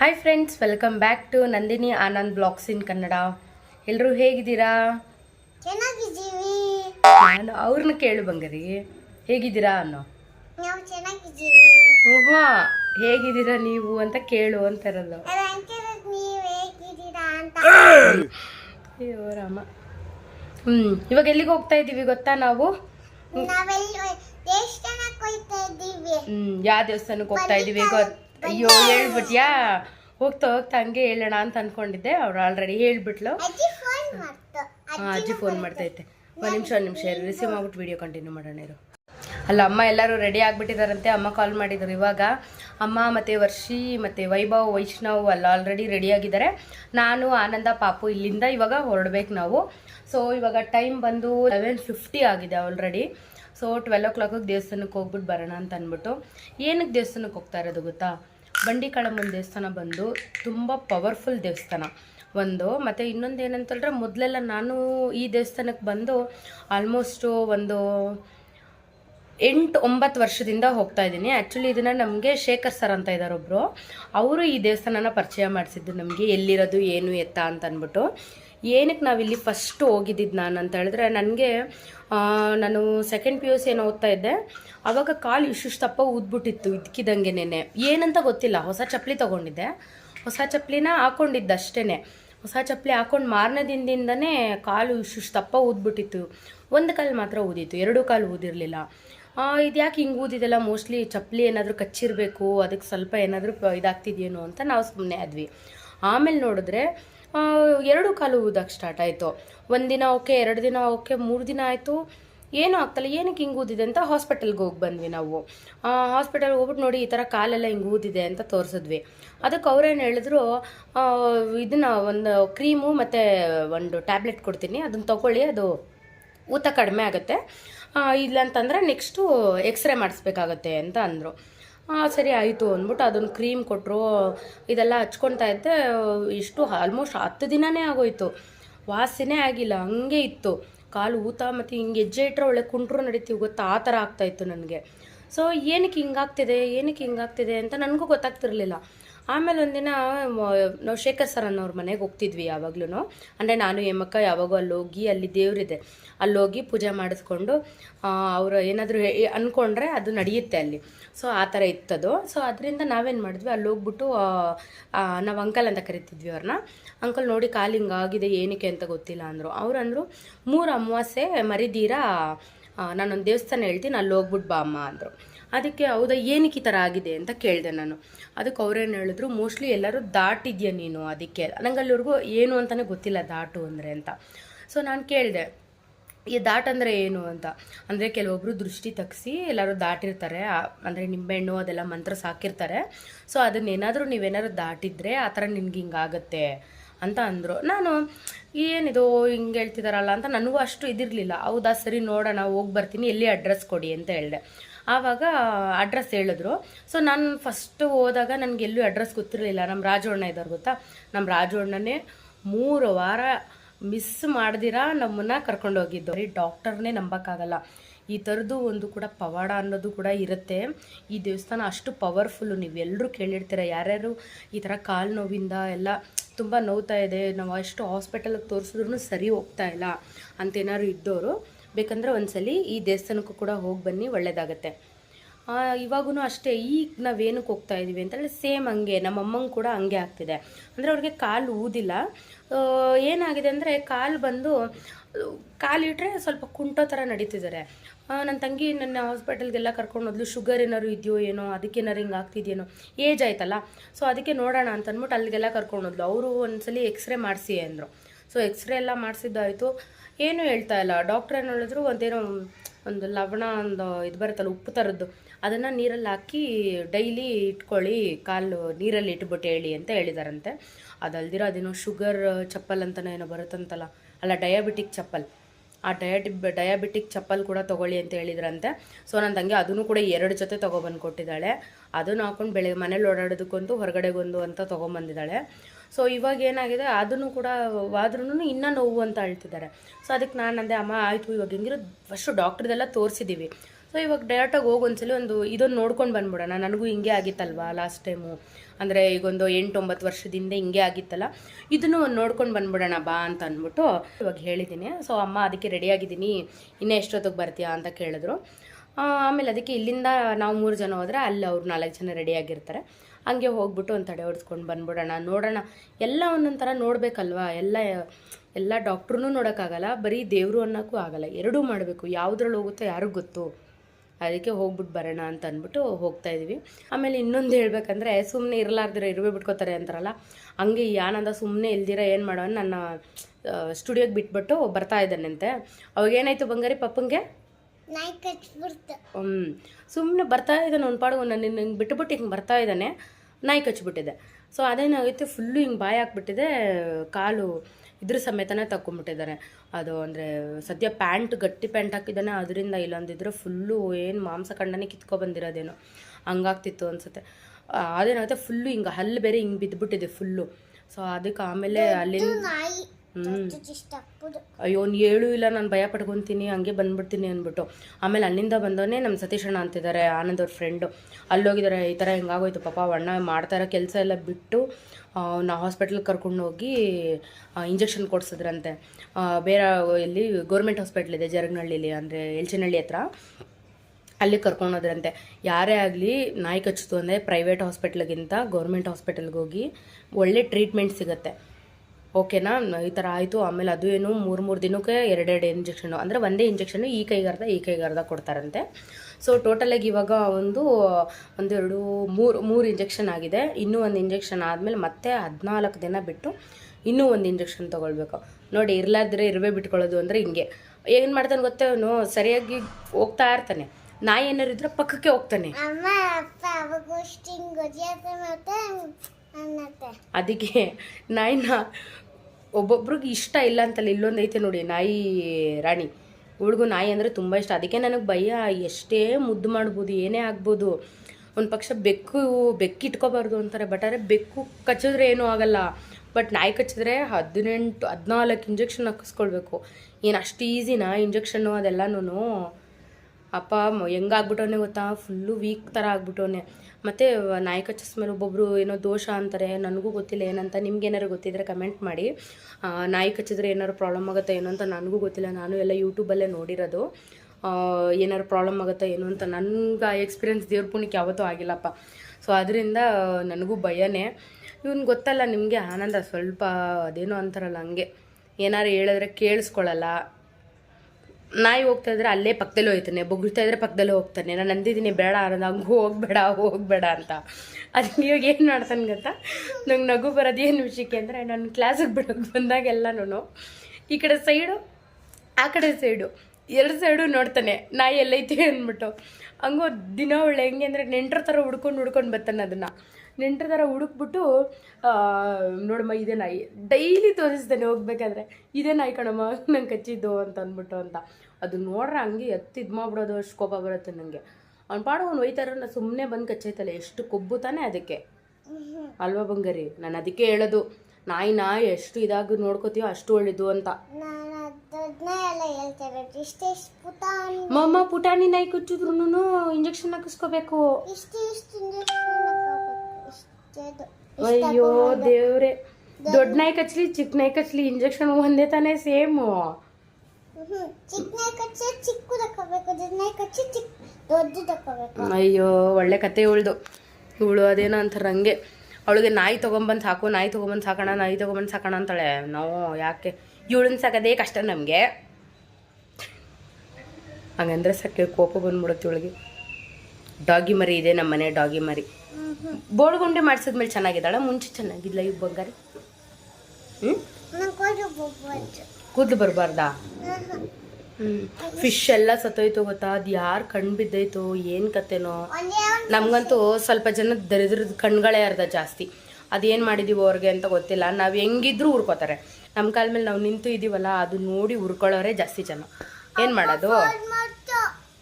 Hi friends welcome back to Nandini Anand vlogs in Kannada ಎಲ್ಲರೂ ಹೇಗಿದ್ದೀರಾ? ಚೆನ್ನಾಗಿದ್ದೀವಿ. ನಾನು ಅವ್ರನ್ನ ಕೇಳು ಬಂಗರಿ. ಹೇಗಿದ್ದೀರಾ ಅನ್ನೋ? ನಾವು ಚೆನ್ನಾಗಿದ್ದೀವಿ. ಓಹೋ ಹೇಗಿದ್ದೀರಾ ನೀವು ಅಂತ ಕೇಳು ಅಂತ ಇರೋದು ಅದು ನೀವು ಹೇಗಿದ್ದೀರಾ ಅಂತ. ಅಯ್ಯೋ ರಾಮ. ಹ್ಮ್ ಇವಾಗ ಎಲ್ಲಿಗೆ ಹೋಗ್ತಾ ಇದ್ದೀವಿ ಗೊತ್ತಾ ನಾವು? ಹ್ಞೂ ದೇವಸ್ಥಾನಕ್ಕೆ ಹೋಗ್ತಾ ಇದ್ದೀವಿ. ಹ್ಮ್ ಯಾವ ದೇವಸ್ಥಾನಕ್ಕೆ ಹೋಗ್ತಾ ಇದ್ದೀವಿ ಗೊತ್ತ ಅಯ್ಯೋ ಹೇಳ್ಬಿಟ್ಯಾ? ಹೋಗ್ತಾ ಹೋಗ್ತಾ ಹಂಗೆ ಹೇಳೋಣ ಅಂತ ಅನ್ಕೊಂಡಿದ್ದೆ. ಅವ್ರು ಆಲ್ರೆಡಿ ಹೇಳ್ಬಿಟ್ಲು. ಅಜ್ಜಿ ಫೋನ್ ಮಾಡ್ತಾ. ಹಾಂ ಅಜ್ಜಿ ಫೋನ್ ಮಾಡ್ತೈತೆ ಒಂದು ನಿಮಿಷ ಒಂದು ನಿಮಿಷ ರಿಸೀವ್ ಮಾಡ್ಬಿಟ್ಟು ವಿಡಿಯೋ ಕಂಟಿನ್ಯೂ ಮಾಡೋಣ ಇರು. ಅಲ್ಲ ಅಮ್ಮ ಎಲ್ಲರೂ ರೆಡಿ ಆಗಿಬಿಟ್ಟಿದಾರಂತೆ. ಅಮ್ಮ ಕಾಲ್ ಮಾಡಿದ್ರು ಇವಾಗ. ಅಮ್ಮ ಮತ್ತು ವರ್ಷಿ ಮತ್ತು ವೈಭವ್ ವೈಷ್ಣವ್ ಅಲ್ಲ ಆಲ್ರೆಡಿ ರೆಡಿ ಆಗಿದ್ದಾರೆ. ನಾನು ಆನಂದ ಪಾಪು ಇಲ್ಲಿಂದ ಇವಾಗ ಹೊರಡ್ಬೇಕು ನಾವು. ಸೊ ಇವಾಗ ಟೈಮ್ ಬಂದು ಲೆವೆನ್ ಫಿಫ್ಟಿ ಆಗಿದೆ ಆಲ್ರೆಡಿ ಸೊ ಟ್ವೆಲ್ ಓ ಕ್ಲಾಕಿಗೆ ದೇವಸ್ಥಾನಕ್ಕೆ ಹೋಗ್ಬಿಟ್ಟು ಬರೋಣ ಅಂತ ಅಂದ್ಬಿಟ್ಟು. ಏನಕ್ಕೆ ದೇವಸ್ಥಾನಕ್ಕೆ ಹೋಗ್ತಾ ಇರೋದು ಗೊತ್ತಾ? ಬಂಡಿ ಕಳಮ್ಮನ ದೇವಸ್ಥಾನ ಬಂದು ತುಂಬ ಪವರ್ಫುಲ್ ದೇವಸ್ಥಾನ. ಒಂದು, ಮತ್ತು ಇನ್ನೊಂದು ಏನಂತಂದ್ರೆ ಮೊದಲೆಲ್ಲ ನಾನು ಈ ದೇವಸ್ಥಾನಕ್ಕೆ ಬಂದು ಆಲ್ಮೋಸ್ಟು ಒಂದು ಎಂಟು ಒಂಬತ್ತು ವರ್ಷದಿಂದ ಹೋಗ್ತಾ ಇದ್ದೀನಿ. ಆ್ಯಕ್ಚುಲಿ ಇದನ್ನು ನಮಗೆ ಶೇಖರ್ ಸರ್ ಅಂತ ಇದ್ದಾರೆ ಒಬ್ಬರು ಅವರು ಈ ದೇವಸ್ಥಾನನ ಪರಿಚಯ ಮಾಡಿಸಿದ್ದು ನಮಗೆ ಎಲ್ಲಿರೋದು, ಏನು ಎತ್ತ ಅಂತ ಅಂದ್ಬಿಟ್ಟು. ಏನಕ್ಕೆ ನಾವಿಲ್ಲಿ ಫಸ್ಟ್ ಹೋಗಿದ್ದಿದ್ದು ನಾನು ಅಂತ ಹೇಳಿದ್ರೆ, ನನಗೆ ನಾನು ಸೆಕೆಂಡ್ ಪಿ ಯು ಸಿ ಏನೋ ಓದ್ತಾ ಇದ್ದೆ. ಆವಾಗ ಕಾಲು ಇಷ್ಟುಷ್ಟಪ್ಪ ಊದ್ಬಿಟ್ಟಿತ್ತು, ಇದ್ಕಿದಂಗೆ ನೆನೆ ಏನಂತ ಗೊತ್ತಿಲ್ಲ, ಹೊಸ ಚಪ್ಪಲಿ ತೊಗೊಂಡಿದ್ದೆ. ಹೊಸ ಚಪ್ಪಲಿನ ಹಾಕ್ಕೊಂಡಿದ್ದೆ ಅಷ್ಟೇ ಹೊಸ ಚಪ್ಪಲಿ ಹಾಕೊಂಡು ಮಾರನೇ ದಿನದಿಂದನೇ ಕಾಲು ಇಷ್ಟುಷ್ಟಪ್ಪ ಊದ್ಬಿಟ್ಟಿತ್ತು. ಒಂದು ಕಾಲು ಮಾತ್ರ ಊದಿತ್ತು, ಎರಡು ಕಾಲು ಊದಿರಲಿಲ್ಲ. ಇದು ಯಾಕೆ ಹಿಂಗೆ ಊದಿದೆಲ್ಲ? ಮೋಸ್ಟ್ಲಿ ಚಪ್ಪಲಿ ಏನಾದರೂ ಕಚ್ಚಿರಬೇಕು ಅದಕ್ಕೆ ಸ್ವಲ್ಪ ಏನಾದರೂ ಇದಾಗ್ತಿದೆಯೇನೋ ಅಂತ ನಾವು ಸುಮ್ಮನೆ ಆದ್ವಿ. ಆಮೇಲೆ ನೋಡಿದ್ರೆ ಎರಡು ಕಾಲು ಊದಕ್ಕೆ ಸ್ಟಾರ್ಟ್ ಆಯಿತು. ಒಂದಿನ ಓಕೆ, ಎರಡು ದಿನ ಓಕೆ, ಮೂರು ದಿನ ಆಯಿತು. ಏನೂ ಆಗ್ತಲ್ಲ, ಏನಕ್ಕೆ ಹಿಂಗೆ ಊದಿದೆ ಅಂತ ಹಾಸ್ಪಿಟಲ್ಗೆ ಹೋಗಿ ಬಂದ್ವಿ ನಾವು. ಹಾಸ್ಪಿಟಲ್ಗೆ ಹೋಗ್ಬಿಟ್ಟು ನೋಡಿ ಈ ಥರ ಕಾಲೆಲ್ಲ ಹಿಂಗೆ ಊದಿದೆ ಅಂತ ತೋರಿಸಿದ್ವಿ. ಅದಕ್ಕೆ ಅವ್ರೇನು ಹೇಳಿದ್ರು ಇದನ್ನ ಒಂದು ಕ್ರೀಮು ಮತ್ತು ಒಂದು ಟ್ಯಾಬ್ಲೆಟ್ ಕೊಡ್ತೀನಿ ಅದನ್ನು ತಗೊಳ್ಳಿ, ಅದು ಊತ ಕಡಿಮೆ ಆಗುತ್ತೆ. ಇಲ್ಲ ಅಂತಂದರೆ ನೆಕ್ಸ್ಟು ಎಕ್ಸ್ರೇ ಮಾಡಿಸ್ಬೇಕಾಗತ್ತೆ ಅಂತ ಅಂದರು. ಸರಿ ಆಯಿತು ಅಂದ್ಬಿಟ್ಟು ಅದೊಂದು ಕ್ರೀಮ್ ಕೊಟ್ಟರು ಇದೆಲ್ಲ ಹಚ್ಕೊತಾ ಇದ್ದೆ, ಇಷ್ಟು ಆಲ್ಮೋಸ್ಟ್ ಹತ್ತು ದಿನನೇ ಆಗೋಯ್ತು. ವಾಸಿನೇ ಆಗಿಲ್ಲ, ಹಂಗೆ ಇತ್ತು. ಕಾಲು ಊತ ಮತ್ತು ಹಿಂಗೆ ಹೆಜ್ಜೆ ಇಟ್ಟರೆ ಒಳ್ಳೆ ಕುಂಟ್ರು ನಡೀತೀವಿ ಗೊತ್ತಾ? ಆ ಥರ ಆಗ್ತಾಯಿತ್ತು ನನಗೆ. ಸೊ ಏನಕ್ಕೆ ಹಿಂಗಾಗ್ತಿದೆ ಏನಕ್ಕೆ ಹಿಂಗಾಗ್ತಿದೆ ಅಂತ ನನಗೂ ಗೊತ್ತಾಗ್ತಿರ್ಲಿಲ್ಲ. ಆಮೇಲೆ ಒಂದಿನ ನಾವು ಶೇಖರ್ ಸರ್ ಅನ್ನೋರ ಮನೆಗೆ ಹೋಗ್ತಿದ್ವಿ ಯಾವಾಗ್ಲೂ ಅಂದರೆ ನಾನು ಎಮ್ಮಕ್ಕ ಯಾವಾಗೂ ಹೋಗಿ ಅಲ್ಲಿ ದೇವರಿದೆ. ಅಲ್ಲಿ ಹೋಗಿ ಪೂಜೆ ಮಾಡಿಸ್ಕೊಂಡು ಅವರು ಏನಾದರೂ ಅಂದ್ಕೊಂಡ್ರೆ ಅದು ನಡೆಯುತ್ತೆ ಅಲ್ಲಿ. ಸೊ, ಆ ಥರ ಇತ್ತದು. ಸೊ, ಅದರಿಂದ ನಾವೇನು ಮಾಡಿದ್ವಿ ಅಲ್ಲಿ ಹೋಗ್ಬಿಟ್ಟು ನಾವು ಅಂಕಲ್ ಅಂತ ಕರಿತಿದ್ವಿ ಅವ್ರನ್ನ ಅಂಕಲ್ ನೋಡಿ, ಕಾಲು ಹಿಂಗಾಗಿದೆ, ಏನಕ್ಕೆ ಅಂತ ಗೊತ್ತಿಲ್ಲ ಅಂದರು. ಅವ್ರು ಅಂದರು, ಮೂರು ಅಮಾವಾಸ್ಯೆ ಮರಿದೀರಾ ನಾನೊಂದು ದೇವಸ್ಥಾನ ಹೇಳ್ತೀನಿ ಅಲ್ಲಿ ಹೋಗ್ಬಿಟ್ಟು ಬಾ ಅಮ್ಮ ಅಂದರು. ಅದಕ್ಕೆ ಹೌದಾ, ಏನಕ್ಕೆ ಈ ಥರ ಆಗಿದೆ ಅಂತ ಕೇಳಿದೆ ನಾನು. ಅದಕ್ಕೆ ಅವ್ರೇನು ಹೇಳಿದ್ರು, ಮೋಸ್ಟ್ಲಿ ಎಲ್ಲರೂ ದಾಟಿದ್ಯಾ ನೀನು ಅದಕ್ಕೆ. ನಂಗೆ ಅಲ್ಲಿವರೆಗೂ ಏನು ಅಂತಲೇ ಗೊತ್ತಿಲ್ಲ ದಾಟು ಅಂದರೆ ಅಂತ. ಸೊ ನಾನು ಕೇಳಿದೆ, ಈ ದಾಟ್ ಅಂದರೆ ಏನು ಅಂತ? ಅಂದರೆ ಕೆಲವೊಬ್ಬರು ದೃಷ್ಟಿ ತಗ್ಸಿ ಎಲ್ಲರೂ ದಾಟಿರ್ತಾರೆ ಅಂದರೆ ನಿಂಬೆಹಣ್ಣು ಅದೆಲ್ಲ ಮಂತ್ರ ಸಾಕಿರ್ತಾರೆ. ಸೊ ಅದನ್ನೇನಾದರೂ ನೀವೇನಾದ್ರು ದಾಟಿದ್ರೆ ಆ ಥರ ನಿನ್ಗೆ ಹಿಂಗಾಗತ್ತೆ ಅಂತ ಅಂದರು. ನಾನು, ಏನಿದು, ಹಿಂಗೆ ಹೇಳ್ತಿದಾರಲ್ಲ? ಅಂತ ನನಗೂ ಅಷ್ಟು ಇದಿರಲಿಲ್ಲ. ಹೌದಾ, ಸರಿ ನೋಡೋಣ, ಹೋಗಿ ಬರ್ತೀನಿ, ಎಲ್ಲಿ ಅಡ್ರೆಸ್ ಕೊಡಿ? ಅಂತ ಹೇಳಿದೆ. ಆವಾಗ ಅಡ್ರೆಸ್ ಹೇಳಿದ್ರು. ಸೊ ನಾನು ಫಸ್ಟ್ ಹೋದಾಗ ನನಗೆ ಎಲ್ಲೂ ಅಡ್ರೆಸ್ ಗೊತ್ತಿರಲಿಲ್ಲ. ನಮ್ಮ ರಾಜಣ್ಣ ಇದ್ದಾರೆ ಗೊತ್ತಾ? ನಮ್ಮ ರಾಜಣ್ಣನೇ ಮೂರು ವಾರ ಮಿಸ್ ಮಾಡ್ದಿರಾ ನಮ್ಮನ್ನ ಕರ್ಕೊಂಡು ಹೋಗಿದ್ದು. ಬರೀ ಡಾಕ್ಟರ್ನೇ ನಂಬೋಕ್ಕಾಗಲ್ಲ. ಈ ಥರದ್ದು ಒಂದು ಕೂಡ ಪವಾಡ ಅನ್ನೋದು ಕೂಡ ಇರುತ್ತೆ. ಈ ದೇವಸ್ಥಾನ ಅಷ್ಟು ಪವರ್ಫುಲ್ಲು ನೀವೆಲ್ಲರೂ ಕೇಳಿರ್ತೀರ. ಯಾರ್ಯಾರು ಈ ಥರ ಕಾಲು ನೋವಿಂದ ಎಲ್ಲ ತುಂಬ ನೋವ್ತಾ ಇದೆ. ನಾವು ಅಷ್ಟು ಹಾಸ್ಪಿಟಲ್ಗೆ ತೋರಿಸಿದ್ರು ಸರಿ ಹೋಗ್ತಾ ಇಲ್ಲ ಅಂತೇನಾದ್ರು ಇದ್ದವರು ಬೇಕಂದ್ರೆ ಒಂದ್ಸಲಿ ಈ ದೇವಸ್ಥಾನಕ್ಕೂ ಕೂಡ ಹೋಗಿ ಬನ್ನಿ ಒಳ್ಳೆಯದಾಗತ್ತೆ ಇವಾಗೂ ಅಷ್ಟೇ, ಈಗ ನಾವೇನಕ್ಕೆ ಹೋಗ್ತಾ ಇದ್ದೀವಿ ಅಂತೇಳಿ ಸೇಮ್ ಹಂಗೆ ನಮ್ಮ ಅಮ್ಮಂಗೆ ಕೂಡ ಹಂಗೆ ಆಗ್ತಿದೆ. ಅಂದರೆ ಅವ್ರಿಗೆ ಕಾಲು ಊದಿಲ್ಲ. ಏನಾಗಿದೆ ಅಂದರೆ ಕಾಲು ಬಂದು ಕಾಲಿಟ್ರೆ ಸ್ವಲ್ಪ ಕುಂಟೋ ಥರ ನಡೀತಿದ್ದಾರೆ. ನನ್ನ ತಂಗಿ ನನ್ನ ಹಾಸ್ಪಿಟಲ್ಗೆಲ್ಲ ಕರ್ಕೊಂಡು ಹೋದ್ಲು ಶುಗರ್ ಏನಾರು ಇದೆಯೋ ಏನೋ ಅದಕ್ಕೆ ಏನಾರು ಹಿಂಗೆ ಆಗ್ತಿದೆಯೇನೋ ಏಜ್ ಆಯ್ತಲ್ಲ ಸೊ ಅದಕ್ಕೆ ನೋಡೋಣ ಅಂತ ಅಂದ್ಬಿಟ್ಟು ಅಲ್ಲಿಗೆಲ್ಲ ಕರ್ಕೊಂಡು ಹೋದ್ಲು. ಅವರು ಒಂದ್ಸಲಿ ಎಕ್ಸ್ರೇ ಮಾಡಿಸಿ ಅಂದರು. ಸೊ ಎಕ್ಸ್ರೇ ಎಲ್ಲ ಮಾಡಿಸಿದ್ದಾಯಿತು. ಏನೂ ಹೇಳ್ತಾ ಇಲ್ಲ. ಡಾಕ್ಟ್ರ್ ಏನು ಹೇಳಿದ್ರು ಒಂದೇನೋ ಒಂದು ಲವಣ ಒಂದು ಇದು ಬರುತ್ತಲ್ಲ, ಉಪ್ಪು ಥರದ್ದು ಅದನ್ನು ನೀರಲ್ಲಿ ಹಾಕಿ ಡೈಲಿ ಇಟ್ಕೊಳ್ಳಿ, ಕಾಲು ನೀರಲ್ಲಿ ಇಟ್ಬಿಟ್ಟು ಹೇಳಿ ಅಂತ ಹೇಳಿದಾರಂತೆ. ಅದಲ್ದಿರೋ ಅದೇನೋ ಶುಗರ್ ಚಪ್ಪಲ್ ಅಂತಲೇ ಏನೋ ಬರುತ್ತಂತಲ್ಲ, ಅಲ್ಲ ಡಯಾಬಿಟಿಕ್ ಚಪ್ಪಲ್. ಆ ಡಯಾಟಿ ಡಯಾಬಿಟಿಕ್ ಚಪ್ಪಲ್ ಕೂಡ ತೊಗೊಳ್ಳಿ ಅಂತ ಹೇಳಿದ್ರಂತೆ. ಸೊ ನನ್ನ ತಂಗಿ ಅದನ್ನು ಕೂಡ ಎರಡು ಜೊತೆ ತೊಗೊಬಂದು ಕೊಟ್ಟಿದ್ದಾಳೆ ಅದನ್ನು ಹಾಕೊಂಡು ಬೆಳಗ್ಗೆ ಮನೇಲಿ ಓಡಾಡೋದಕ್ಕೊಂದು ಹೊರಗಡೆಗೊಂದು ಅಂತ ತೊಗೊಂಬಂದಿದ್ದಾಳೆ. ಸೊ ಇವಾಗ ಏನಾಗಿದೆ, ಅದನ್ನು ಕೂಡ ಆದ್ರೂ ಇನ್ನೂ ನೋವು ಅಂತ ಹೇಳ್ತಿದ್ದಾರೆ ಸೊ ಅದಕ್ಕೆ ನಾನು ಅಂದೆ, ಅಮ್ಮ, ಆಯಿತು, ಇವಾಗ ಹೆಂಗಿರೋ ಫಸ್ಟು ಡಾಕ್ಟ್ರದೆಲ್ಲ ತೋರಿಸಿದ್ದೀವಿ ಸೊ ಇವಾಗ ಡೈರೆಕ್ಟಾಗಿ ಹೋಗಿ ಒಂದ್ಸಲ ಒಂದು ಇದೊಂದು ನೋಡ್ಕೊಂಡು ಬಂದ್ಬಿಡೋಣ. ನನಗೂ ಹಿಂಗೆ ಆಗಿತ್ತಲ್ವಾ ಲಾಸ್ಟ್ ಟೈಮು ಅಂದರೆ ಈಗೊಂದು ಎಂಟು ಒಂಬತ್ತು ವರ್ಷದಿಂದ ಹಿಂಗೆ ಆಗಿತ್ತಲ್ಲ? ಇದನ್ನು ಒಂದು ನೋಡ್ಕೊಂಡು ಬಂದ್ಬಿಡೋಣ ಬಾ ಅಂತ ಅಂದ್ಬಿಟ್ಟು ಇವಾಗ ಹೇಳಿದ್ದೀನಿ ಸೊ ಅಮ್ಮ, ಅದಕ್ಕೆ ರೆಡಿಯಾಗಿದ್ದೀನಿ ಇನ್ನೂ ಎಷ್ಟೊತ್ತಿಗೆ ಬರ್ತೀಯಾ ಅಂತ ಕೇಳಿದ್ರು. ಆಮೇಲೆ ಅದಕ್ಕೆ ಇಲ್ಲಿಂದ ನಾವು ಮೂರು ಜನ ಹೋದರೆ ಅಲ್ಲಿ ಅವ್ರು ನಾಲ್ಕು ಜನ ರೆಡಿಯಾಗಿರ್ತಾರೆ ಹಂಗೆ ಹೋಗ್ಬಿಟ್ಟು ಒಂದು ತಡೆ ಹೊಡ್ಸ್ಕೊಂಡು ಬಂದ್ಬಿಡೋಣ. ನೋಡೋಣ. ಎಲ್ಲ ಒಂದೊಂದು ಥರ ನೋಡಬೇಕಲ್ವಾ? ಎಲ್ಲ ಎಲ್ಲ ಡಾಕ್ಟ್ರೂ ನೋಡೋಕ್ಕಾಗಲ್ಲ, ಬರೀ ದೇವರು ಅನ್ನೋಕ್ಕೂ ಆಗಲ್ಲ. ಎರಡೂ ಮಾಡಬೇಕು. ಯಾವುದ್ರಲ್ಲಿ ಹೋಗುತ್ತೋ ಯಾರಿಗೂ ಗೊತ್ತು? ಅದಕ್ಕೆ ಹೋಗ್ಬಿಟ್ಟು ಬರೋಣ ಅಂತ ಅಂದ್ಬಿಟ್ಟು ಹೋಗ್ತಾ ಇದ್ದೀವಿ ಆಮೇಲೆ ಇನ್ನೊಂದು ಹೇಳಬೇಕಂದ್ರೆ ಸುಮ್ಮನೆ ಇರಲಾರ್ದಿರ ಇರುವೆ ಬಿಟ್ಕೋತಾರೆ ಅಂತಾರಲ್ಲ, ಹಂಗೆ ಈ ಆನಂದ ಸುಮ್ಮನೆ ಇಲ್ದಿರ ಏನು ಮಾಡೋಣ ನನ್ನ ಸ್ಟುಡಿಯೋಗೆ ಬಿಟ್ಬಿಟ್ಟು ಬರ್ತಾ ಇದ್ದಾನಂತೆ. ಅವಾಗ ಏನಾಯ್ತು ಬಂಗಾರಿ, ಪಪ್ಪಂಗೆ? ನಾಯಿ ಕಚ್ಬಿಡ್ತು ಹ್ಞೂ ಸುಮ್ಮನೆ ಬರ್ತಾ ಇದ್ದಾನೆ ಒಂದು ಪಾಡು ನಾನು ಹಿಂಗೆ ಬಿಟ್ಟುಬಿಟ್ಟು ಹಿಂಗೆ ಬರ್ತಾ ಇದ್ದಾನೆ. ನಾಯಿ ಕಚ್ಚಿಬಿಟ್ಟಿದೆ ಸೊ ಅದೇನಾಗೈತೆ ಫುಲ್ಲು ಹಿಂಗೆ ಬಾಯಿ ಹಾಕ್ಬಿಟ್ಟಿದೆ ಕಾಲು ಇದ್ರ ಸಮೇತನೇ ತಕ್ಕೊಂಬಿಟ್ಟಿದ್ದಾರೆ. ಅದು ಅಂದರೆ ಸದ್ಯ ಪ್ಯಾಂಟ್ ಗಟ್ಟಿ ಪ್ಯಾಂಟ್ ಹಾಕಿದ್ದಾನೆ ಅದರಿಂದ ಇಲ್ಲಂದಿದ್ರೆ ಫುಲ್ಲು ಏನು ಮಾಂಸ ಕಂಡನೇ ಕಿತ್ಕೊ ಬಂದಿರೋದೇನೋ. ಹಂಗಾಗ್ತಿತ್ತು ಅನ್ಸುತ್ತೆ. ಅದೇನಾಗುತ್ತೆ ಫುಲ್ಲು ಹಿಂಗೆ ಹಲ್ಲು ಬೇರೆ ಹಿಂಗೆ ಬಿದ್ದುಬಿಟ್ಟಿದೆ ಫುಲ್ಲು ಸೊ ಅದಕ್ಕೆ ಆಮೇಲೆ ಅಲ್ಲಿಂದ ಅಪ್ಪುದು ಅಯ್ಯೋ ನೀ ಹೇಳು ಇಲ್ಲ, ನಾನು ಭಯ ಪಡ್ಕೊತೀನಿ ಹಂಗೆ ಬಂದ್ಬಿಡ್ತೀನಿ ಅಂದ್ಬಿಟ್ಟು. ಆಮೇಲೆ ಅಲ್ಲಿಂದ ಬಂದವನೇ ನಮ್ಮ ಸತೀಶ್ ಅಣ್ಣ ಅಂತಿದ್ದಾರೆ, ಆನಂದ್ ಅವ್ರ ಫ್ರೆಂಡು ಅಲ್ಲೋಗಿದ್ದಾರೆ, ಈ ಥರ ಹಿಂಗಾಗೋಯ್ತು. ಪಾಪ ಅಣ್ಣ ಮಾಡ್ತಾ ಕೆಲಸ ಎಲ್ಲ ಬಿಟ್ಟು ನಾ ಹಾಸ್ಪಿಟ್ಲಿಗೆ ಕರ್ಕೊಂಡು ಹೋಗಿ ಇಂಜೆಕ್ಷನ್ ಕೊಡ್ಸಿದ್ರಂತೆ. ಬೇರೆ, ಇಲ್ಲಿ ಗೌರ್ಮೆಂಟ್ ಹಾಸ್ಪಿಟ್ಲ್ ಇದೆ ಜರಗನಹಳ್ಳಿಲಿ ಅಂದರೆ ಎಲ್ಚಿನಹಳ್ಳಿ ಹತ್ರ. ಅಲ್ಲಿ ಕರ್ಕೊಂಡೋದ್ರಂತೆ ಯಾರೇ ಆಗಲಿ, ನಾಯಿ ಕಚ್ಚಿತು ಅಂದರೆ ಪ್ರೈವೇಟ್ ಹಾಸ್ಪಿಟ್ಲಿಗಿಂತ ಗೌರ್ಮೆಂಟ್ ಹಾಸ್ಪಿಟಲ್ಗೆ ಹೋಗಿ ಒಳ್ಳೆ ಟ್ರೀಟ್ಮೆಂಟ್ ಸಿಗುತ್ತೆ. ಓಕೆನಾ? ಈ ಥರ ಆಯಿತು. ಆಮೇಲೆ ಅದು ಏನು ಮೂರು ಮೂರು ದಿನಕ್ಕೆ ಎರಡೆರಡು ಇಂಜೆಕ್ಷನು ಅಂದರೆ ಒಂದೇ ಇಂಜೆಕ್ಷನು ಈ ಕೈಗಾರ್ದ ಈ ಕೈಗಾರ್ದ ಕೊಡ್ತಾರಂತೆ. ಸೊ ಟೋಟಲಾಗಿ ಇವಾಗ ಒಂದು, ಒಂದೆರಡು, ಮೂರು ಮೂರು ಇಂಜೆಕ್ಷನ್ ಆಗಿದೆ. ಇನ್ನೂ ಒಂದು ಇಂಜೆಕ್ಷನ್ ಆದಮೇಲೆ ಮತ್ತೆ ಹದಿನಾಲ್ಕು ದಿನ ಬಿಟ್ಟು ಇನ್ನೂ ಒಂದು ಇಂಜೆಕ್ಷನ್ ತೊಗೊಳ್ಬೇಕು. ನೋಡಿ ಇರಲಾದ್ರೆ ಇರುವೆ ಬಿಟ್ಕೊಳ್ಳೋದು ಅಂದರೆ ಹಿಂಗೆ. ಏನು ಮಾಡ್ತಾನೆ ಗೊತ್ತೇ ಅವನು? ಸರಿಯಾಗಿ ಹೋಗ್ತಾ ಇರ್ತಾನೆ. ನಾಯಿ ಏನಾರು ಇದ್ರೆ ಪಕ್ಕಕ್ಕೆ ಹೋಗ್ತಾನೆ. ಅದಕ್ಕೆ ನಾಯಿನ ಒಬ್ಬೊಬ್ರಿಗೆ ಇಷ್ಟ ಇಲ್ಲ ಅಂತಲ್ಲ ಇಲ್ಲೊಂದು ಐತೆ ನೋಡಿ, ನಾಯಿ ರಾಣಿ. ಹುಡುಗು ನಾಯಿ ಅಂದರೆ ತುಂಬ ಇಷ್ಟ. ಅದಕ್ಕೆ ನನಗೆ ಭಯ, ಎಷ್ಟೇ ಮುದ್ದು ಮಾಡ್ಬೋದು, ಏನೇ ಆಗ್ಬೋದು. ಒಂದು ಪಕ್ಷ ಬೆಕ್ಕು ಬೆಕ್ಕಿಟ್ಕೋಬಾರ್ದು ಅಂತಾರೆ ಬಟ್ ಆದರೆ ಬೆಕ್ಕು ಕಚ್ಚಿದ್ರೆ ಏನೂ ಆಗಲ್ಲ. ಬಟ್ ನಾಯಿ ಕಚ್ಚಿದ್ರೆ ಹದಿನೆಂಟು, ಹದಿನಾಲ್ಕು ಇಂಜೆಕ್ಷನ್ ಹಾಕಿಸ್ಕೊಳ್ಬೇಕು. ಏನು ಅಷ್ಟು ಈಸಿನಾ ಇಂಜೆಕ್ಷನ್ನು ಅದೆಲ್ಲನೂ ಅಪ್ಪ ಹೆಂಗಾಗ್ಬಿಟ್ಟವನೆ ಗೊತ್ತಾ? ಫುಲ್ಲು ವೀಕ್ ಥರ ಆಗ್ಬಿಟ್ಟವನೆ. ಮತ್ತು ನಾಯಕ ಚಸ್ಮೇಲೆ ಒಬ್ಬೊಬ್ಬರು ಏನೋ ದೋಷ ಅಂತಾರೆ, ನನಗೂ ಗೊತ್ತಿಲ್ಲ ಏನಂತ ನಿಮ್ಗೆ ಏನಾರು ಗೊತ್ತಿದ್ರೆ ಕಮೆಂಟ್ ಮಾಡಿ. ನಾಯಿ ಕಚ್ಚಿದ್ರೆ ಏನಾರು ಪ್ರಾಬ್ಲಮ್ ಆಗುತ್ತಾ ಏನೋ ಅಂತ ನನಗೂ ಗೊತ್ತಿಲ್ಲ. ನಾನು ಎಲ್ಲ ಯೂಟ್ಯೂಬಲ್ಲೇ ನೋಡಿರೋದು. ಏನಾರು ಪ್ರಾಬ್ಲಮ್ ಆಗುತ್ತಾ ಏನು ಅಂತ ನನಗೆ ಆ ಎಕ್ಸ್ಪೀರಿಯನ್ಸ್ ದೇವ್ರ ಪುಣ್ಯಕ್ಕೆ ಯಾವತ್ತೂ ಆಗಿಲ್ಲಪ್ಪ. ಸೊ ಅದರಿಂದ, ನನಗೂ ಭಯನೇ. ಇವ್ನು ಗೊತ್ತಲ್ಲ, ನಿಮಗೆ ಆನಂದ ಸ್ವಲ್ಪ ಅದೇನೋ ಅಂತಾರಲ್ಲ ಹಂಗೆ. ಏನಾರು ಹೇಳಿದ್ರೆ ಕೇಳಿಸ್ಕೊಳ್ಳಲ್ಲ ನಾಯಿ ಹೋಗ್ತಾ ಇದ್ರೆ ಅಲ್ಲೇ ಪಕ್ಕದಲ್ಲೇ ಹೋಗ್ತಾನೆ, ಬೊಗಳ್ತಾ ಇದ್ರೆ ಪಕ್ಕದಲ್ಲೇ ಹೋಗ್ತಾನೆ. ನಾನು ಅಂದಿದ್ದೀನಿ, ಬೇಡ ಅನ್ನೋದು ಹಂಗೆ ಹೋಗ್ಬೇಡ ಹೋಗ್ಬೇಡ ಅಂತ. ಅದಕ್ಕೆ ಇವಾಗ ಏನು ಮಾಡ್ತಾನೆ ಗೊತ್ತಾ? ನಂಗೆ ನಗು ಬರೋದು ಏನು ವಿಷಯಕ್ಕೆ ಅಂದರೆ, ನಾನು ಕ್ಲಾಸಿಗೆ ಬಿಡೋಕೆ ಬಂದಾಗೆಲ್ಲನೂ ಈ ಕಡೆ ಸೈಡು ಆ ಕಡೆ ಸೈಡು ಎರಡು ಸೈಡು ನೋಡ್ತಾನೆ. ನಾಯಿ ಎಲ್ಲೈತಿ ಅಂದ್ಬಿಟ್ಟು. ಹಂಗೋ ದಿನ ಒಳ್ಳೆ, ಹೆಂಗೆ ಅಂದರೆ ನೆಂಟ್ರ ಥರ ಹುಡ್ಕೊಂಡು ಹುಡ್ಕೊಂಡು ಬರ್ತಾನೆ ಅದನ್ನು. ನೆಂಟ್ರ ಥರ ಹುಡುಕ್ಬಿಟ್ಟು ನೋಡಮ್ಮ ಇದೇ ನಾಯಿ ಡೈಲಿ ತೋರಿಸ್ತಾನೆ ಹೋಗ್ಬೇಕಾದ್ರೆ ಇದೇ ನಾಯಿ ಕಣಮ್ಮ ನಂಗೆ ಕಚ್ಚಿದ್ದು ಅಂತ ಅಂದ್ಬಿಟ್ಟು ಅಂತ. ಅದು ನೋಡ್ರೆ ಹಂಗೆ ಎತ್ತಿದ್ ಮಾಡ್ಬಿಡೋದು ಅಷ್ಟು ಕೋಪ ಬರುತ್ತೆ ನನಗೆ ಅವ್ನು ಪಾಡು ಅವ್ನು ಒಯ್ತಾರ ನಾನು ಸುಮ್ಮನೆ ಬಂದು ಕಚ್ಚೈತಲ್ಲ ಎಷ್ಟು ಕೊಬ್ಬು ತಾನೇ ಅದಕ್ಕೆ. ಅಲ್ವಾ ಬಂಗಾರಿ ನಾನು ಅದಕ್ಕೆ ಹೇಳೋದು. ನಾಯಿ ನಾಯಿ ಎಷ್ಟು ಇದಾಗಿ ನೋಡ್ಕೋತೀವೋ ಅಷ್ಟು ಒಳ್ಳೇದು ಅಂತ. ಮಮ್ಮ ಪುಟಾಣಿ ನಾಯಿ ಕಚ್ಚಿದ್ರು ಇಂಜೆಕ್ಷನ್ ಹಾಕಿಸ್ಕೋಬೇಕು. ಅಯ್ಯೋ ದೇವ್ರೆ. ದೊಡ್ಡ ನಾಯಿ ಕಚ್ಲಿ ಚಿಕ್ಕ ನಾಯಿ ಕಚ್ಲಿ ಇಂಜೆಕ್ಷನ್ ಒಂದೇ ತಾನೇ ಸೇಮ್ ಅಯ್ಯೋ ಒಳ್ಳೆ ಕತೆ ಇವಳ್ದು ಇವಳು ಅದೇನೋ ಅಂತಾರೆ ಹಂಗೆ. ಅವಳಿಗೆ ನಾಯಿ ತೊಗೊಂಬಂದು ಸಾಕು ನಾಯಿ ತೊಗೊಂಬಂದು ಸಾಕೋಣ ನಾಯಿ ತೊಗೊಂಬಂದು ಸಾಕೋಣ ಅಂತಾಳೆ. ನಾವು ಯಾಕೆ? ಇವಳನ್ನ ಸಾಕೋದೇ ಕಷ್ಟ ನಮಗೆ. ಹಂಗಂದ್ರೆ ಸಾಕೆ ಕೋಪ ಬಂದ್ಬಿಡುತ್ತೆ ಇವಳಿಗೆ. ಡಾಗಿ ಮರಿ ಇದೆ ನಮ್ಮ ಮನೆ ಡಾಗಿ ಮರಿ. ಬೋಳ್ಗುಂಡೆ ಮಾಡಿಸಿದ್ಮೇಲೆ ಚೆನ್ನಾಗಿದ್ದಾಳ? ಮುಂಚೆ ಚೆನ್ನಾಗಿಲ್ಲ ಇವ್ ಬಂಗಾರಿ? ಹ್ಞೂ ಕೂದಲು ಬರಬಾರ್ದಾ. ಫಿಶ್ ಎಲ್ಲ ಸತ್ತೋಯ್ತು ಗೊತ್ತಾ? ಅದು ಯಾರು ಕಣ್ಣು ಬಿದ್ದೈತು ಏನು ಕತೆನೋ? ನಮಗಂತೂ ಸ್ವಲ್ಪ ಜನ ದರಿದ್ರದ ಕಣ್ಗಳೇ ಅರ್ಧ ಜಾಸ್ತಿ. ಅದೇನು ಮಾಡಿದೀವಿ ಅವ್ರಿಗೆ ಅಂತ ಗೊತ್ತಿಲ್ಲ. ನಾವು ಹೆಂಗಿದ್ರು ಉರ್ಕೋತಾರೆ. ನಮ್ಮ ಕಾಲ ಮೇಲೆ ನಾವು ನಿಂತು ಇದೀವಲ್ಲ ಅದು ನೋಡಿ ಉರ್ಕೊಳ್ಳೋರೇ ಜಾಸ್ತಿ ಜನ. ಏನು ಮಾಡೋದು?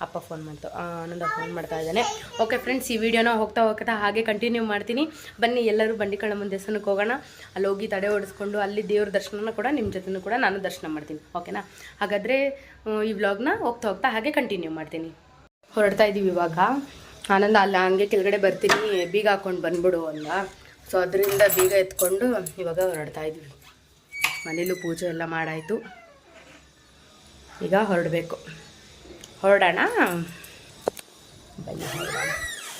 ಅಪ್ಪ ಫೋನ್ ಮಾಡ್ತು ಆನಂದ ಫೋನ್ ಮಾಡ್ತಾ ಇದ್ದಾನೆ. ಓಕೆ ಫ್ರೆಂಡ್ಸ್ ಈ ವಿಡಿಯೋನ ಹೋಗ್ತಾ ಹೋಗ್ತಾ ಹಾಗೆ ಕಂಟಿನ್ಯೂ ಮಾಡ್ತೀನಿ. ಬನ್ನಿ, ಎಲ್ಲರೂ ಬಂಡಿಕಳ ಮುಂದೆ ದೇವಸ್ಥಾನಕ್ಕೆ ಹೋಗೋಣ ಅಲ್ಲಿ ಹೋಗಿ ತಡೆ ಓಡಿಸ್ಕೊಂಡು, ಅಲ್ಲಿ ದೇವ್ರ ದರ್ಶನನ ಕೂಡ ನಿಮ್ಮ ಜೊತೆನೂ ಕೂಡ ನಾನು ದರ್ಶನ ಮಾಡ್ತೀನಿ. ಓಕೆನಾ ಹಾಗಾದರೆ ಈ ವ್ಲಾಗ್ನ ಹೋಗ್ತಾ ಹೋಗ್ತಾ ಹಾಗೆ ಕಂಟಿನ್ಯೂ ಮಾಡ್ತೀನಿ. ಹೊರಡ್ತಾ ಇದ್ದೀವಿ ಇವಾಗ. ಆನಂದ, ಅಲ್ಲ, ಹಂಗೆ ಕೆಳಗಡೆ ಬರ್ತೀನಿ. ಬೀಗ ಹಾಕೊಂಡು ಬಂದ್ಬಿಡು ಅಂದ. ಸೊ ಅದರಿಂದ ಬೀಗ ಎತ್ಕೊಂಡು ಇವಾಗ ಹೊರಡ್ತಾ ಇದ್ದೀವಿ ಮನೇಲೂ ಪೂಜೆ ಎಲ್ಲ ಮಾಡಾಯಿತು. ಈಗ ಹೊರಡಬೇಕು. ಹೊರಡೋಣ. ಬನ್ನಿ ಹೊರಡೋಣ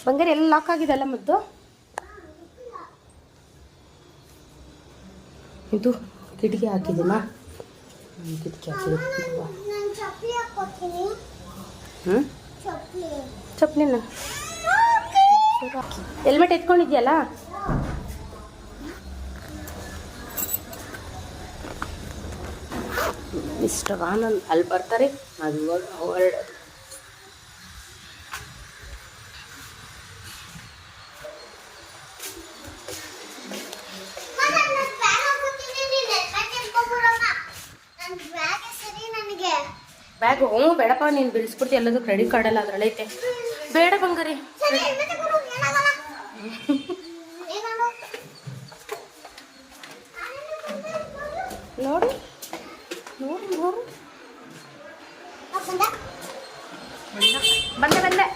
ಬಂಗಾರ ಎಲ್ಲ ಲಾಕ್ ಆಗಿದೆಲ್ಲ ಮದ್ದು? ಇದು ಕಿಟಕಿ ಹಾಕಿದ್ದೀನಾ ಕಿಟಕಿ ಹಾಕಿದ್ದೀನಿ ಹ್ಞೂ ಚಪ್ಪಲಿ ಚಪ್ಪಲಿನ ಹೆಲ್ಮೆಟ್ ಎತ್ಕೊಂಡಿದ್ಯಲ್ಲ? ಮಿಸ್ಟರ್ ಆನಂದ್ ಅಲ್ಲಿ ಬರ್ತಾರೆ. ಅದು ಹೊರಡೋದು ಬ್ಯಾಗ್ ಹ್ಞೂ ಬೇಡಪ್ಪ, ನೀನು ಬಿಡಿಸ್ಬಿಡ್ತಿ ಎಲ್ಲದು ಕ್ರೆಡಿಟ್ ಕಾರ್ಡ್ ಎಲ್ಲ ಅದ್ರಲ್ಲೈತೆ. ಬೇಡ ಬಂಗಾರಿ ಸರಿ ಹೆಲ್ಮೆಟ್ ತಗೊಂಡು ಏನಾಗಲ್ಲ ಏನಾಗಲ್ಲ ನೋಡಿ ನೋಡಿ ನೋಡಿ ಹಾಕೊಂಡ ಬಂದೆ ಬಂದೆ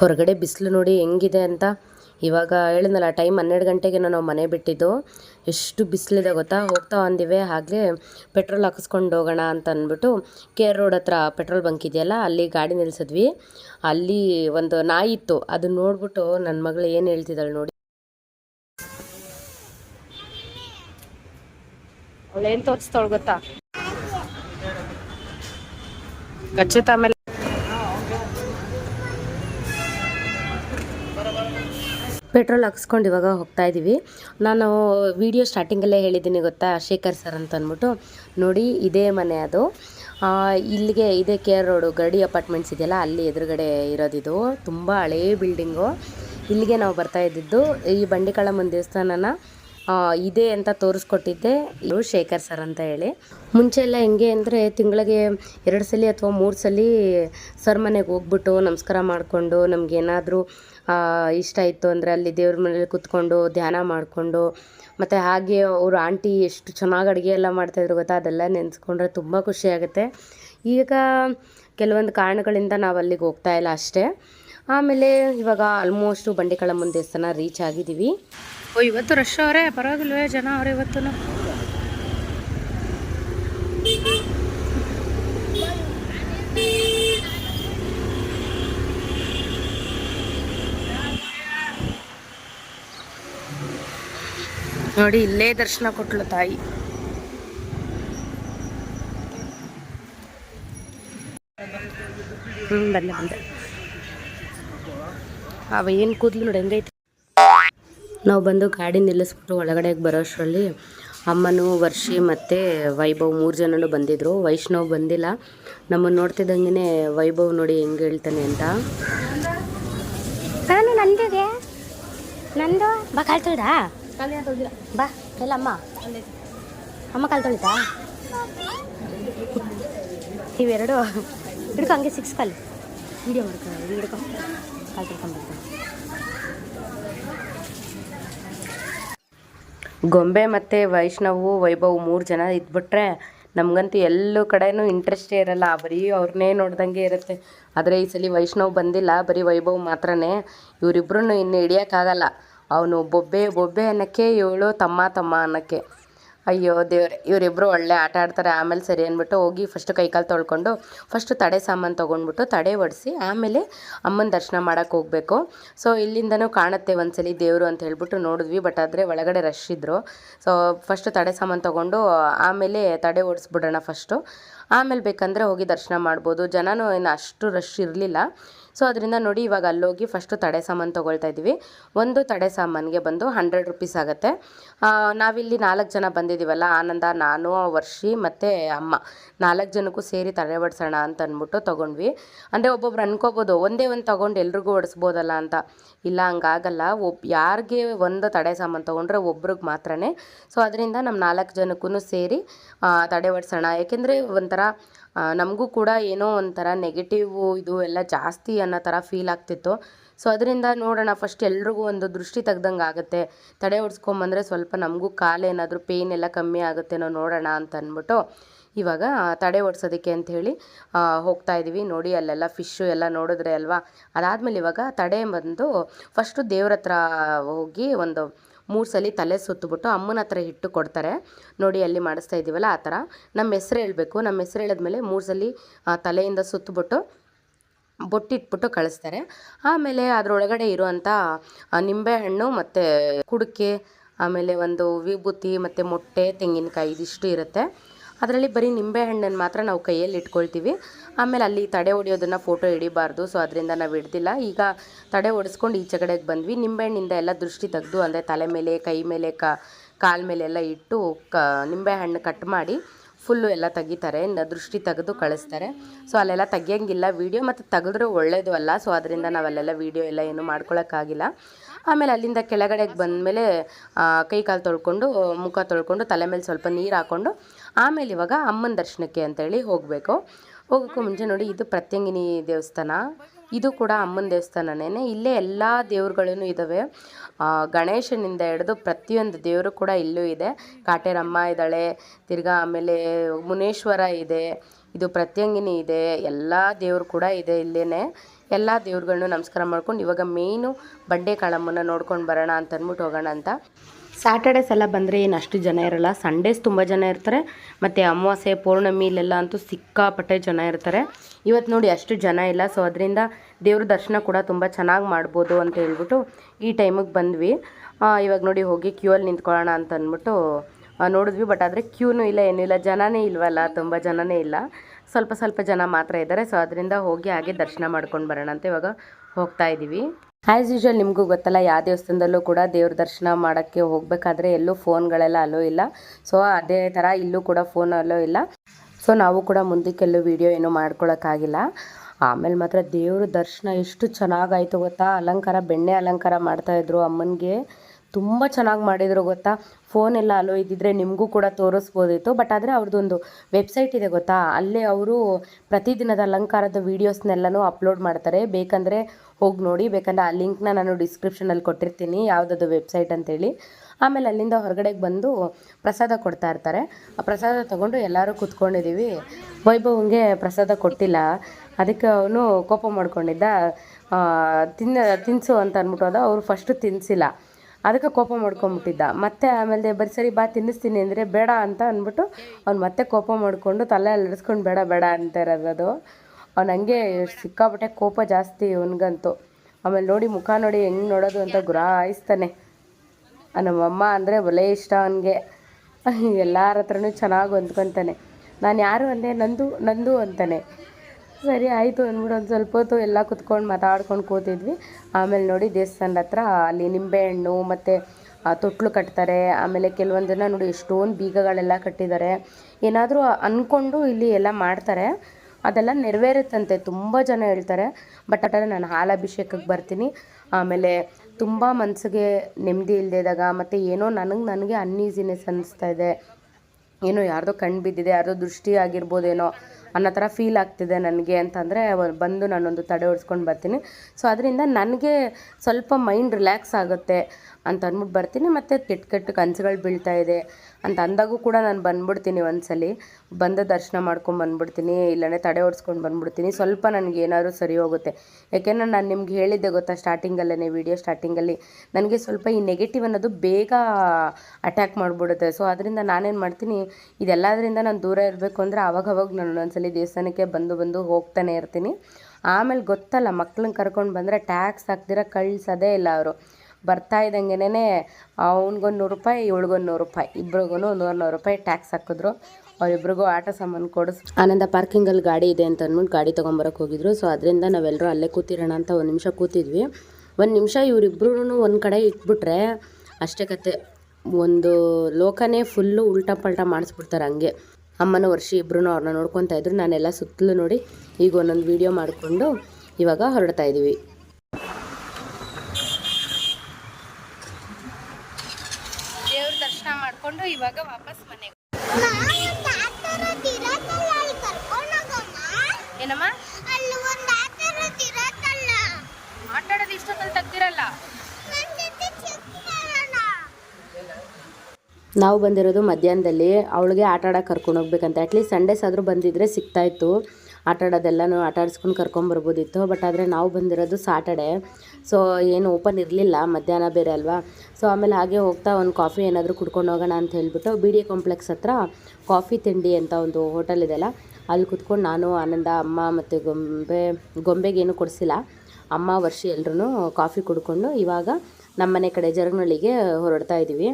ಹೊರಗಡೆ ಬಿಸಿಲು ನೋಡಿ ಹೆಂಗಿದೆ ಅಂತ ಇವಾಗ ಹೇಳಿದ್ನಲ್ಲ ಟೈಮ್ ಹನ್ನೆರಡು ಗಂಟೆಗೆ ನಾವು ಮನೆ ಬಿಟ್ಟಿದ್ದು. ಎಷ್ಟು ಬಿಸಿಲಿದೆ ಗೊತ್ತಾ? ಹೋಗ್ತಾ ಅಂದಿವೆ ಹಾಗೆ ಪೆಟ್ರೋಲ್ ಹಾಕಿಸ್ಕೊಂಡು ಹೋಗೋಣ ಅಂತ ಅಂದ್ಬಿಟ್ಟು ಕೆ ಆರ್ ರೋಡ್ ಹತ್ರ ಪೆಟ್ರೋಲ್ ಬಂಕ್ ಇದೆಯಲ್ಲ ಅಲ್ಲಿ ಗಾಡಿ ನಿಲ್ಸಿದ್ವಿ. ಅಲ್ಲಿ ಒಂದು ನಾಯಿ ಇತ್ತು. ಅದನ್ನ ನೋಡ್ಬಿಟ್ಟು ನನ್ನ ಮಗಳು ಏನು ಹೇಳ್ತಿದ್ದಾಳೆ ನೋಡಿ. ಅವಳೇನು ತೋರಿಸ್ತಾಳೆ ಗೊತ್ತಾ? ಖಚಿತ ಆಮೇಲೆ ಪೆಟ್ರೋಲ್ ಹಾಕ್ಸ್ಕೊಂಡು ಇವಾಗ ಹೋಗ್ತಾ ಇದ್ದೀವಿ ನಾನು ವಿಡಿಯೋ ಸ್ಟಾರ್ಟಿಂಗಲ್ಲೇ ಹೇಳಿದ್ದೀನಿ ಗೊತ್ತಾ, ಶೇಖರ್ ಸರ್ ಅಂತ ಅಂದ್ಬಿಟ್ಟು. ನೋಡಿ, ಇದೇ ಮನೆ ಅದು. ಇಲ್ಲಿಗೆ ಇದೇ ಕೆ ಆರ್ ರೋಡು ಗಡಿ ಅಪಾರ್ಟ್ಮೆಂಟ್ಸ್ ಇದೆಯಲ್ಲ, ಅಲ್ಲಿ ಎದುರುಗಡೆ ಇರೋದಿದು. ತುಂಬ ಹಳೇ ಬಿಲ್ಡಿಂಗು ಇಲ್ಲಿಗೆ ನಾವು ಬರ್ತಾ ಇದ್ದಿದ್ದು, ಈ ಬಂಡಿಕಳಮ್ಮನ ದೇವಸ್ಥಾನನ ಇದೆ ಅಂತ ತೋರಿಸ್ಕೊಟ್ಟಿದ್ದೆ. ಇವರು ಶೇಖರ್ ಸರ್ ಅಂತ ಹೇಳಿ. ಮುಂಚೆ ಎಲ್ಲ ಹೆಂಗೆ ಅಂದರೆ, ತಿಂಗಳಿಗೆ ಎರಡು ಸಲ ಅಥವಾ ಮೂರು ಸಲ ಸರ್ ಮನೆಗೆ ಹೋಗ್ಬಿಟ್ಟು ನಮಸ್ಕಾರ ಮಾಡಿಕೊಂಡು ನಮಗೇನಾದರೂ ಇಷ್ಟ ಇತ್ತು ಅಂದರೆ ಅಲ್ಲಿ ದೇವ್ರ ಮನೇಲಿ ಕೂತ್ಕೊಂಡು ಧ್ಯಾನ ಮಾಡಿಕೊಂಡು, ಮತ್ತು ಹಾಗೆ ಅವರು ಆಂಟಿ ಎಷ್ಟು ಚೆನ್ನಾಗಿ ಅಡುಗೆ ಎಲ್ಲ ಮಾಡ್ತಾಯಿದ್ರು ಗೊತ್ತಾ? ಅದೆಲ್ಲ ನೆನೆಸ್ಕೊಂಡ್ರೆ ತುಂಬ ಖುಷಿಯಾಗುತ್ತೆ ಈಗ ಕೆಲವೊಂದು ಕಾರಣಗಳಿಂದ ನಾವು ಅಲ್ಲಿಗೆ ಹೋಗ್ತಾ ಇಲ್ಲ ಅಷ್ಟೇ. ಆಮೇಲೆ ಇವಾಗ ಆಲ್ಮೋಸ್ಟು ಬಂಡಿಕಳಮ್ಮನ ದೇವಸ್ಥಾನ ರೀಚ್ ಆಗಿದ್ದೀವಿ. ಓ, ಇವತ್ತು ರಶ್ ಅವರೇ? ಪರವಾಗಿಲ್ವೇ ಜನ ಅವರೇ ಇವತ್ತು ನೋಡಿ, ಇಲ್ಲೇ ದರ್ಶನ ಕೊಟ್ಲು ತಾಯಿ. ಹ್ಞೂ ಬಂದೆ ಬಂದೆ ಅವ ಏನು ಕೂದಲು ನೋಡಿ, ಹೆಂಗೈತಿ? ನಾವು ಬಂದು ಗಾಡಿ ನಿಲ್ಲಿಸ್ಬಿಟ್ಟು ಒಳಗಡೆಗೆ ಬರೋಷ್ಟರಲ್ಲಿ ಅಮ್ಮನು, ವರ್ಷಿ ಮತ್ತು ವೈಭವ್ ಮೂರು ಜನನು ಬಂದಿದ್ದರು ವೈಷ್ಣವ್ ಬಂದಿಲ್ಲ. ನಮ್ಮನ್ನು ನೋಡ್ತಿದ್ದಂಗೆ ವೈಭವ್ ನೋಡಿ ಹೆಂಗೆ ಹೇಳ್ತಾನೆ ಅಂತ. ನಂದಿದೆ ನಂದು? ಬಾ, ಎಲ್ಲ ಅಮ್ಮ. ಅಮ್ಮ ತೊಳಿತಾ? ಇವೆರಡು. ಹಿಡ್ಕೊ, ಹಂಗೆ ಸಿಕ್ಸ್ ಕಾಲು. ವಿಡಿಯೋ ಮಾಡ್ಕೊ ಹಿಡ್ಕೊ. ಕಾಲ್ ಗೊಂಬೆ ಮತ್ತು ವೈಷ್ಣವು, ವೈಭವ್ ಮೂರು ಜನ ಇದ್ಬಿಟ್ರೆ ನಮಗಂತೂ ಎಲ್ಲೂ ಕಡೆನೂ ಇಂಟ್ರೆಸ್ಟೇ ಇರಲ್ಲ. ಬರೀ ಅವ್ರನ್ನೇ ನೋಡ್ದಂಗೆ ಇರುತ್ತೆ. ಆದರೆ ಈ ಸಲ ವೈಷ್ಣವ್ ಬಂದಿಲ್ಲ, ಬರೀ ವೈಭವ್ ಮಾತ್ರನೇ. ಇವರಿಬ್ರು ಇನ್ನು ಹಿಡಿಯೋಕ್ಕಾಗಲ್ಲ ಅವನು ಬೊಬ್ಬೆ ಬೊಬ್ಬೆ ಅನ್ನೋಕ್ಕೆ ಇವಳು ತಮ್ಮ ತಮ್ಮ ಅನ್ನೋಕ್ಕೆ. ಅಯ್ಯೋ ದೇವ್ರೆ ಇವರಿಬ್ಬರು ಒಳ್ಳೆ ಆಟ ಆಡ್ತಾರೆ. ಆಮೇಲೆ ಸರಿ ಅಂದ್ಬಿಟ್ಟು ಹೋಗಿ ಫಸ್ಟ್ ಕೈಕಾಲು ತೊಳ್ಕೊಂಡು ಫಸ್ಟು ತಡೆ ಸಾಮಾನು ತೊಗೊಂಡ್ಬಿಟ್ಟು ತಡೆ ಒಡಿಸಿ ಆಮೇಲೆ ಅಮ್ಮನ ದರ್ಶನ ಮಾಡೋಕ್ಕೆ ಹೋಗಬೇಕು. ಸೊ ಇಲ್ಲಿಂದನೂ ಕಾಣುತ್ತೆ ಒಂದ್ಸಲಿ ದೇವರು ಅಂತ ಹೇಳ್ಬಿಟ್ಟು ನೋಡಿದ್ವಿ ಬಟ್ ಆದರೆ ಒಳಗಡೆ ರಶ್ ಇದ್ದರು ಸೊ ಫಸ್ಟು ತಡೆ ಸಾಮಾನು ತೊಗೊಂಡು, ಆಮೇಲೆ ತಡೆ ಓಡಿಸ್ಬಿಡೋಣ ಫಸ್ಟು ಆಮೇಲೆ ಬೇಕಂದರೆ ಹೋಗಿ ದರ್ಶನ ಮಾಡ್ಬೋದು. ಜನನೂ ಏನು ಅಷ್ಟು ರಶ್ ಇರಲಿಲ್ಲ. ಸೊ ಅದರಿಂದ ನೋಡಿ ಇವಾಗ ಅಲ್ಲೋಗಿ ಫಸ್ಟು ತಡೆ ಸಾಮಾನು ತೊಗೊಳ್ತಾ ಇದ್ದೀವಿ. ಒಂದು ತಡೆ ಸಾಮಾನಿಗೆ ಬಂದು ಹಂಡ್ರೆಡ್ ರುಪೀಸ್ ಆಗುತ್ತೆ. ನಾವಿಲ್ಲಿ ನಾಲ್ಕು ಜನ ಬಂದಿದ್ದೀವಲ್ಲ, ಆನಂದ, ನಾನು, ವರ್ಷಿ ಮತ್ತು ಅಮ್ಮ. ನಾಲ್ಕು ಜನಕ್ಕೂ ಸೇರಿ ತಡೆ ಬಡಿಸೋಣ ಅಂತ ಅಂದ್ಬಿಟ್ಟು ತೊಗೊಂಡ್ವಿ. ಅಂದರೆ ಒಬ್ಬೊಬ್ರು ಅನ್ಕೋಬೋದು, ಒಂದೇ ಒಂದು ತೊಗೊಂಡು ಎಲ್ರಿಗೂ ಒಡಿಸ್ಬೋದಲ್ಲ ಅಂತ. ಇಲ್ಲ, ಹಂಗಾಗಲ್ಲ. ಒಬ್, ಯಾರಿಗೆ ಒಂದು ತಡೆ ಸಾಮಾನು ತೊಗೊಂಡ್ರೆ ಒಬ್ರಿಗೆ ಮಾತ್ರನೇ. ಸೊ ಅದರಿಂದ ನಮ್ಮ ನಾಲ್ಕು ಜನಕ್ಕೂ ಸೇರಿ ತಡೆ ಓಡಿಸೋಣ ಯಾಕೆಂದರೆ ಒಂಥರ ನಮಗೂ ಕೂಡ ಏನೋ ಒಂಥರ ನೆಗೆಟಿವ್ ಇದು ಎಲ್ಲ ಜಾಸ್ತಿ ಅನ್ನೋ ಥರ ಫೀಲ್ ಆಗ್ತಿತ್ತು. ಸೊ ಅದರಿಂದ ನೋಡೋಣ ಫಸ್ಟ್ ಎಲ್ರಿಗೂ ಒಂದು ದೃಷ್ಟಿ ತೆಗ್ದಂಗೆ ಆಗುತ್ತೆ. ತಡೆ ಓಡಿಸ್ಕೊಂಬಂದರೆ ಸ್ವಲ್ಪ ನಮಗೂ ಏನಾದರೂ ಪೇಯ್ನ್ ಎಲ್ಲ ಕಮ್ಮಿ ಆಗುತ್ತೇನೋ ನೋಡೋಣ ಅಂತ ಅಂದ್ಬಿಟ್ಟು ಇವಾಗ ತಡೆ ಓಡಿಸೋದಕ್ಕೆ ಅಂತ ಹೇಳಿ ಹೋಗ್ತಾ ಇದ್ದೀವಿ ನೋಡಿ, ಅಲ್ಲೆಲ್ಲ ಫಿಶ್ಶು ಎಲ್ಲ ನೋಡಿದ್ರೆ ಅಲ್ವಾ? ಅದಾದಮೇಲೆ ಇವಾಗ ತಡೆ ಬಂದು ಫಸ್ಟು ದೇವ್ರ ಹತ್ರ ಹೋಗಿ ಒಂದು ಮೂರು ಸಲ ತಲೆ ಸುತ್ತಬಿಟ್ಟು ಅಮ್ಮನ ಹತ್ರ ಹಿಟ್ಟು ಕೊಡ್ತಾರೆ. ನೋಡಿ, ಅಲ್ಲಿ ಮಾಡಿಸ್ತಾ ಇದ್ದೀವಲ್ಲ ಆ ಥರ. ನಮ್ಮ ಹೆಸ್ರು ಹೇಳಬೇಕು. ನಮ್ಮ ಹೆಸ್ರು ಹೇಳಿದ್ಮೇಲೆ ಮೂರು ಸಲ ತಲೆಯಿಂದ ಸುತ್ತಬಿಟ್ಟು ಬೊಟ್ಟಿಟ್ಬಿಟ್ಟು ಕಳಿಸ್ತಾರೆ. ಆಮೇಲೆ ಅದರೊಳಗಡೆ ಇರುವಂಥ ನಿಂಬೆಹಣ್ಣು ಮತ್ತು ಕುಡಿಕೆ, ಆಮೇಲೆ ಒಂದು ವಿಭೂತಿ ಮತ್ತು ಮೊಟ್ಟೆ, ತೆಂಗಿನಕಾಯಿ ಇದಿಷ್ಟು ಇರುತ್ತೆ. ಅದರಲ್ಲಿ ಬರೀ ನಿಂಬೆಹಣ್ಣನ್ನು ಮಾತ್ರ ನಾವು ಕೈಯಲ್ಲಿ ಇಟ್ಕೊಳ್ತೀವಿ. ಆಮೇಲೆ ಅಲ್ಲಿ ತಡೆ ಹೊಡೆಯೋದನ್ನು ಫೋಟೋ ಹಿಡಿಬಾರ್ದು, ಸೊ ಅದರಿಂದ ನಾವು ಹಿಡ್ದಿಲ್ಲ ಈಗ ತಡೆ ಹೊಡೆಸ್ಕೊಂಡು ಈಚೆ ಕಡೆಗೆ ಬಂದ್ವಿ. ನಿಂಬೆಹಣ್ಣಿಂದ ಎಲ್ಲ ದೃಷ್ಟಿ ತೆಗೆದು, ಅಂದರೆ ತಲೆ ಮೇಲೆ, ಕೈ ಮೇಲೆ ಕಾಲ ಮೇಲೆ ಎಲ್ಲ ಇಟ್ಟು ಕ ನಿಂಬೆಹಣ್ಣು ಕಟ್ ಮಾಡಿ ಫುಲ್ಲು ಎಲ್ಲ ತೆಗಿತಾರೆ. ದೃಷ್ಟಿ ತೆಗೆದು ಕಳಿಸ್ತಾರೆ. ಸೊ ಅಲ್ಲೆಲ್ಲ ತೆಗಿಯೋಂಗಿಲ್ಲ ವೀಡಿಯೋ, ಮತ್ತು ತೆಗೆದ್ರೆ ಒಳ್ಳೇದು ಅಲ್ಲ. ಸೊ ಅದರಿಂದ ನಾವಲ್ಲೆಲ್ಲ ವೀಡಿಯೋ ಎಲ್ಲ ಏನು ಮಾಡ್ಕೊಳಕ್ಕಾಗಿಲ್ಲ. ಆಮೇಲೆ ಅಲ್ಲಿಂದ ಕೆಳಗಡೆಗೆ ಬಂದಮೇಲೆ ಕೈ ಕಾಲು ತೊಳ್ಕೊಂಡು, ಮುಖ ತೊಳ್ಕೊಂಡು, ತಲೆ ಮೇಲೆ ಸ್ವಲ್ಪ ನೀರು ಹಾಕ್ಕೊಂಡು ಆಮೇಲೆ ಇವಾಗ ಅಮ್ಮನ ದರ್ಶನಕ್ಕೆ ಅಂತೇಳಿ ಹೋಗಬೇಕು. ಹೋಗೋಕ್ಕೂ ಮುಂಚೆ ನೋಡಿ ಇದು ಪ್ರತ್ಯಂಗಿನಿ ದೇವಸ್ಥಾನ. ಇದು ಕೂಡ ಅಮ್ಮನ ದೇವಸ್ಥಾನನೇ ಇಲ್ಲೇ ಎಲ್ಲ ದೇವ್ರುಗಳೂ ಇದ್ದಾವೆ ಗಣೇಶನಿಂದ ಹಿಡಿದು ಪ್ರತಿಯೊಂದು ದೇವರು ಕೂಡ ಇಲ್ಲೂ ಇದೆ. ಕಾಟೇರಮ್ಮ ಇದ್ದಾಳೆ, ತಿರ್ಗಾ ಆಮೇಲೆ ಮುನೇಶ್ವರ ಇದೆ, ಇದು ಪ್ರತ್ಯಂಗಿನಿ ಇದೆ, ಎಲ್ಲ ದೇವರು ಕೂಡ ಇದೆ ಇಲ್ಲೇ ಎಲ್ಲ ದೇವ್ರುಗಳನ್ನೂ ನಮಸ್ಕಾರ ಮಾಡ್ಕೊಂಡು ಇವಾಗ ಮೇಯ್ನು ಬಂಡೆ ಕಾಳಮ್ಮನ ನೋಡ್ಕೊಂಡು ಬರೋಣ ಅಂತ ಅಂದ್ಬಿಟ್ಟು ಹೋಗೋಣ ಅಂತ. ಸ್ಯಾಟರ್ಡೇಸ್ ಎಲ್ಲ ಬಂದರೆ ಏನು ಅಷ್ಟು ಜನ ಇರಲ್ಲ. ಸಂಡೇಸ್ ತುಂಬ ಜನ ಇರ್ತಾರೆ. ಮತ್ತು ಅಮಾವಾಸ್ಯೆ, ಪೌರ್ಣಮಿ ಇಲ್ಲೆಲ್ಲ ಅಂತೂ ಸಿಕ್ಕಾಪಟ್ಟೆ ಜನ ಇರ್ತಾರೆ. ಇವತ್ತು ನೋಡಿ ಅಷ್ಟು ಜನ ಇಲ್ಲ. ಸೊ ಅದರಿಂದ ದೇವ್ರ ದರ್ಶನ ಕೂಡ ತುಂಬ ಚೆನ್ನಾಗಿ ಮಾಡ್ಬೋದು ಅಂತ ಹೇಳ್ಬಿಟ್ಟು ಈ ಟೈಮಿಗೆ ಬಂದ್ವಿ. ಇವಾಗ ನೋಡಿ ಹೋಗಿ ಕ್ಯೂ ಅಲ್ಲಿ ನಿಂತ್ಕೊಳ್ಳೋಣ ಅಂತ ಅಂದ್ಬಿಟ್ಟು ನೋಡಿದ್ವಿ. ಬಟ್ ಆದರೆ ಕ್ಯೂನೂ ಇಲ್ಲ, ಏನೂ ಇಲ್ಲ. ಜನನೇ ಇಲ್ವಲ್ಲ, ತುಂಬ ಜನನೇ ಇಲ್ಲ. ಸ್ವಲ್ಪ ಸ್ವಲ್ಪ ಜನ ಮಾತ್ರ ಇದ್ದಾರೆ. ಸೊ ಅದರಿಂದ ಹೋಗಿ ಹಾಗೆ ದರ್ಶನ ಮಾಡ್ಕೊಂಡು ಬರೋಣ ಅಂತ ಇವಾಗ ಹೋಗ್ತಾ ಇದ್ದೀವಿ ಆ್ಯಸ್ ಯೂಶ್ವಲ್ ನಿಮಗೂ ಗೊತ್ತಲ್ಲ, ಯಾವ ದೇವಸ್ಥಾನದಲ್ಲೂ ಕೂಡ ದೇವ್ರ ದರ್ಶನ ಮಾಡೋಕ್ಕೆ ಹೋಗಬೇಕಾದ್ರೆ ಎಲ್ಲೂ ಫೋನ್ಗಳೆಲ್ಲ ಅಲೋ ಇಲ್ಲ. ಸೊ ಅದೇ ಥರ ಇಲ್ಲೂ ಕೂಡ ಫೋನ್ ಅಲೋ ಇಲ್ಲ. ಸೊ ನಾವು ಕೂಡ ಮುಂದಕ್ಕೆಲ್ಲೂ ವೀಡಿಯೋ ಏನೂ ಮಾಡ್ಕೊಳಕ್ಕಾಗಿಲ್ಲ. ಆಮೇಲೆ ಮಾತ್ರ ದೇವ್ರ ದರ್ಶನ ಎಷ್ಟು ಚೆನ್ನಾಗಾಯಿತು ಗೊತ್ತಾ? ಅಲಂಕಾರ, ಬೆಣ್ಣೆ ಅಲಂಕಾರ ಮಾಡ್ತಾಯಿದ್ರು ಅಮ್ಮನಿಗೆ. ತುಂಬ ಚೆನ್ನಾಗಿ ಮಾಡಿದರು ಗೊತ್ತಾ? ಫೋನ್ ಎಲ್ಲ ಅಲೋ ಇದ್ದಿದ್ರೆ ನಿಮಗೂ ಕೂಡ ತೋರಿಸ್ಬೋದಿತ್ತು. ಬಟ್ ಆದರೆ ಅವ್ರದ್ದೊಂದು ವೆಬ್ಸೈಟ್ ಇದೆ ಗೊತ್ತಾ? ಅಲ್ಲೇ ಅವರು ಪ್ರತಿದಿನದ ಅಲಂಕಾರದ ವೀಡಿಯೋಸ್ನೆಲ್ಲನೂ ಅಪ್ಲೋಡ್ ಮಾಡ್ತಾರೆ. ಬೇಕಂದರೆ ಹೋಗಿ ನೋಡಿ, ಬೇಕಂದ್ರೆ ಆ ಲಿಂಕ್ನ ನಾನು ಡಿಸ್ಕ್ರಿಪ್ಷನಲ್ಲಿ ಕೊಟ್ಟಿರ್ತೀನಿ, ಯಾವುದದು ವೆಬ್ಸೈಟ್ ಅಂತೇಳಿ. ಆಮೇಲೆ ಅಲ್ಲಿಂದ ಹೊರಗಡೆಗೆ ಬಂದು ಪ್ರಸಾದ ಕೊಡ್ತಾ ಇರ್ತಾರೆ. ಆ ಪ್ರಸಾದ ತೊಗೊಂಡು ಎಲ್ಲರೂ ಕೂತ್ಕೊಂಡಿದ್ದೀವಿ ವೈಭವಂಗೆ ಪ್ರಸಾದ ಕೊಟ್ಟಿಲ್ಲ. ಅದಕ್ಕೆ ಅವನು ಕೋಪ ಮಾಡ್ಕೊಂಡಿದ್ದ. ತಿನ್ನ ತಿನ್ನಿಸು ಅಂತ ಅಂದ್ಬಿಟ್ಟು ಹೋದ. ಅವರು ಫಸ್ಟು ತಿನ್ನಿಸಿಲ್ಲ ಅದಕ್ಕೆ ಕೋಪ ಮಾಡ್ಕೊಂಬಿಟ್ಟಿದ್ದ. ಮತ್ತೆ ಆಮೇಲೆ ಬರಿ ಸರಿ ಬಾ, ತಿನ್ನಿಸ್ತೀನಿ ಅಂದರೆ ಬೇಡ ಅಂತ ಅಂದ್ಬಿಟ್ಟು ಅವ್ನು ಮತ್ತೆ ಕೋಪ ಮಾಡಿಕೊಂಡು ತಲೆ ಅಲ್ಲಿಡಿಸ್ಕೊಂಡು ಬೇಡ ಬೇಡ ಅಂತ ಇರೋದು ಅವ್ನು ಹಂಗೆ ಸಿಕ್ಕಾಪಟ್ಟೆ ಕೋಪ ಜಾಸ್ತಿ ಅವನಿಗಂತೂ ಆಮೇಲೆ ನೋಡಿ ಮುಖ ನೋಡಿ ಹೆಂಗೆ ನೋಡೋದು ಅಂತ ಗುರಾಯಿಸ್ತಾನೆ ನಮ್ಮಮ್ಮ ಅಂದರೆ ಭಲೇ ಇಷ್ಟ ಅವನಿಗೆ. ಎಲ್ಲರ ಹತ್ರನೂ ಚೆನ್ನಾಗಿ ಹೊಂದ್ಕೊತಾನೆ. ನಾನು ಯಾರು ಅಂದೆ ನಂದು ನಂದು ಅಂತಾನೆ. ಸರಿ ಆಯಿತು ಅಂದ್ಬಿಟ್ಟು ಒಂದು ಸ್ವಲ್ಪ ಹೊತ್ತು ಎಲ್ಲ ಕುತ್ಕೊಂಡು ಮಾತಾಡ್ಕೊಂಡು ಕೂತಿದ್ವಿ. ಆಮೇಲೆ ನೋಡಿ ದೇವಸ್ಥಾನದ ಹತ್ರ ಅಲ್ಲಿ ನಿಂಬೆಹಣ್ಣು ಮತ್ತು ತೊಟ್ಲು ಕಟ್ತಾರೆ. ಆಮೇಲೆ ಕೆಲವೊಂದು ನೋಡಿ ಎಷ್ಟೊಂದು ಬೀಗಗಳೆಲ್ಲ ಕಟ್ಟಿದ್ದಾರೆ. ಏನಾದರೂ ಅಂದ್ಕೊಂಡು ಇಲ್ಲಿ ಎಲ್ಲ ಮಾಡ್ತಾರೆ. ಅದೆಲ್ಲ ನೆರವೇರುತ್ತಂತೆ. ತುಂಬ ಜನ ಹೇಳ್ತಾರೆ, ಬಟ್ ಆದರೆ ನಾನು ಹಾಲಾಭಿಷೇಕಕ್ಕೆ ಬರ್ತೀನಿ. ಆಮೇಲೆ ತುಂಬ ಮನಸ್ಸಿಗೆ ನೆಮ್ಮದಿ ಇಲ್ಲದಿದ್ದಾಗ ಮತ್ತು ಏನೋ ನನಗೆ ನನಗೆ ಅನ್ಈಸಿನೆಸ್ ಅನ್ನಿಸ್ತಾ ಇದೆ. ಏನೋ ಯಾರ್ದೋ ಕಣ್ಣು ಬಿದ್ದಿದೆ, ಯಾರ್ದೋ ದೃಷ್ಟಿ ಆಗಿರ್ಬೋದೇನೋ ಅನ್ನೋ ಥರ ಫೀಲ್ ಆಗ್ತಿದೆ ನನಗೆ ಅಂತಂದರೆ ಬಂದು ನಾನೊಂದು ತಡೆ ಹೊಡ್ಸ್ಕೊಂಡು ಬರ್ತೀನಿ. ಸೊ ಅದರಿಂದ ನನಗೆ ಸ್ವಲ್ಪ ಮೈಂಡ್ ರಿಲ್ಯಾಕ್ಸ್ ಆಗುತ್ತೆ ಅಂತ ಅಂದ್ಬಿಟ್ಟು ಬರ್ತೀನಿ. ಮತ್ತು ಕೆಟ್ಟ ಕೆಟ್ಟ ಕನಸುಗಳು ಬೀಳ್ತಾ ಇದೆ. ಅಂತ ಅಂದಾಗೂ ಕೂಡ ನಾನು ಬಂದ್ಬಿಡ್ತೀನಿ ಒಂದ್ಸಲಿ. ಬಂದ ದರ್ಶನ ಮಾಡ್ಕೊಂಡು ಬಂದ್ಬಿಡ್ತೀನಿ, ಇಲ್ಲಾಂದರೆ ತಡೆ ಓಡಿಸ್ಕೊಂಡು ಬಂದ್ಬಿಡ್ತೀನಿ. ಸ್ವಲ್ಪ ನನಗೆ ಏನಾದರೂ ಸರಿ ಹೋಗುತ್ತೆ. ಯಾಕೆಂದರೆ ನಾನು ನಿಮ್ಗೆ ಹೇಳಿದ್ದೆ ಗೊತ್ತಾ ಸ್ಟಾರ್ಟಿಂಗಲ್ಲೇ ವಿಡಿಯೋ ಸ್ಟಾರ್ಟಿಂಗಲ್ಲಿ ನನಗೆ ಸ್ವಲ್ಪ ಈ ನೆಗೆಟಿವ್ ಅನ್ನೋದು ಬೇಗ ಅಟ್ಯಾಕ್ ಮಾಡಿಬಿಡುತ್ತೆ. ಸೊ ಅದರಿಂದ ನಾನೇನು ಮಾಡ್ತೀನಿ, ಇದೆಲ್ಲದರಿಂದ ನಾನು ದೂರ ಇರಬೇಕು ಅಂದರೆ ಅವಾಗವಾಗ ನಾನು ಒಂದೊಂದ್ಸಲಿ ದೇವಸ್ಥಾನಕ್ಕೆ ಬಂದು ಬಂದು ಹೋಗ್ತಾನೆ ಇರ್ತೀನಿ. ಆಮೇಲೆ ಗೊತ್ತಲ್ಲ ಮಕ್ಳನ್ನ ಕರ್ಕೊಂಡು ಬಂದರೆ ಟ್ಯಾಕ್ಸ್ ಹಾಕ್ದಿರ ಕಳಿಸೋದೇ ಇಲ್ಲ ಅವರು. ಬರ್ತಾ ಇದ್ದಂಗೆನೇ ಅವ್ನಿಗೊಂದು ನೂರು ರೂಪಾಯಿ ಇವಳಿಗೊಂದು ನೂರು ರೂಪಾಯಿ ಇಬ್ರಿಗೂ ನೂರು ನೂರು ರೂಪಾಯಿ ಟ್ಯಾಕ್ಸ್ ಹಾಕಿದ್ರು. ಅವರಿಬ್ರಿಗೂ ಆಟ ಸಾಮಾನು ಕೊಡಿಸ್ ಆನಂದ ಪಾರ್ಕಿಂಗಲ್ಲಿ ಗಾಡಿ ಇದೆ ಅಂತ ಅಂದ್ಬಿಟ್ಟು ಗಾಡಿ ತೊಗೊಂಬರಕ್ಕೆ ಹೋಗಿದ್ರು. ಸೊ ಅದರಿಂದ ನಾವೆಲ್ಲರೂ ಅಲ್ಲೇ ಕೂತಿರೋಣ ಅಂತ ಒಂದು ನಿಮಿಷ ಕೂತಿದ್ವಿ. ಒಂದು ನಿಮಿಷ ಇವರಿಬ್ರು ಒಂದು ಕಡೆ ಇಟ್ಬಿಟ್ರೆ ಅಷ್ಟೇ ಕತೆ. ಒಂದು ಲೋಕನೇ ಫುಲ್ಲು ಉಲ್ಟಾ ಪಲ್ಟಾ ಮಾಡಿಸ್ಬಿಡ್ತಾರೆ ಹಂಗೆ. ಅಮ್ಮನ ವರ್ಷ ಇಬ್ಬರೂ ಅವ್ರನ್ನ ನೋಡ್ಕೊತಾ ಇದ್ರು. ನಾನೆಲ್ಲ ಸುತ್ತಲೂ ನೋಡಿ ಈಗ ಒಂದೊಂದು ವೀಡಿಯೋ ಮಾಡಿಕೊಂಡು ಇವಾಗ ಹೊರಡ್ತಾ ಇದ್ದೀವಿ ದೇವ್ರ ದರ್ಶನ ಮಾಡಿಕೊಂಡು ಇವಾಗ ವಾಪಸ್ ಮನೆಗೆ ಏನಮ್ಮ? ಆಟ ಆಡೋದು ಇಷ್ಟೊತ್ತಲ್ಲಿ ತೆಗ್ದಿರಲ್ಲ. ನಾವು ಬಂದಿರೋದು ಮಧ್ಯಾಹ್ನದಲ್ಲಿ, ಅವಳಿಗೆ ಆಟ ಆಡೋಕೆ ಕರ್ಕೊಂಡು ಹೋಗ್ಬೇಕಂತ. ಅಟ್ಲೀಸ್ಟ್ ಸಂಡೇಸ್ ಆದರೂ ಬಂದಿದ್ದರೆ ಸಿಗ್ತಾಯಿತ್ತು ಆಟ ಆಡೋದೆಲ್ಲನೂ ಆಟ ಆಡಿಸ್ಕೊಂಡು ಕರ್ಕೊಂಬರ್ಬೋದಿತ್ತು ಬಟ್ ಆದರೆ ನಾವು ಬಂದಿರೋದು ಸಾಟರ್ಡೆ ಸೊ ಏನು ಓಪನ್ ಇರಲಿಲ್ಲ, ಮಧ್ಯಾಹ್ನ ಬೇರೆ ಅಲ್ವಾ? ಸೊ ಆಮೇಲೆ ಹಾಗೆ ಹೋಗ್ತಾ ಒಂದು ಕಾಫಿ ಏನಾದರೂ ಕುಡ್ಕೊಂಡು ಹೋಗೋಣ ಅಂತ ಹೇಳ್ಬಿಟ್ಟು ಬಿ ಡಿ ಕಾಂಪ್ಲೆಕ್ಸ್ ಹತ್ರ ಕಾಫಿ ತಿಂಡಿ ಅಂತ ಒಂದು ಹೋಟೆಲ್ ಇದೆಯಲ್ಲ ಅಲ್ಲಿ ಕುತ್ಕೊಂಡು ನಾನು, ಆನಂದ, ಅಮ್ಮ ಮತ್ತು ಗೊಂಬೆ ಗೊಂಬೆಗೇನು ಕೊಡಿಸಿಲ್ಲ. ಅಮ್ಮ, ವರ್ಷಿ ಎಲ್ಲರೂ ಕಾಫಿ ಕುಡ್ಕೊಂಡು ಇವಾಗ ನಮ್ಮನೆ ಕಡೆ ಜರಗ್ನಳ್ಳಿಗೆ ಹೊರಡ್ತಾ ಇದ್ದೀವಿ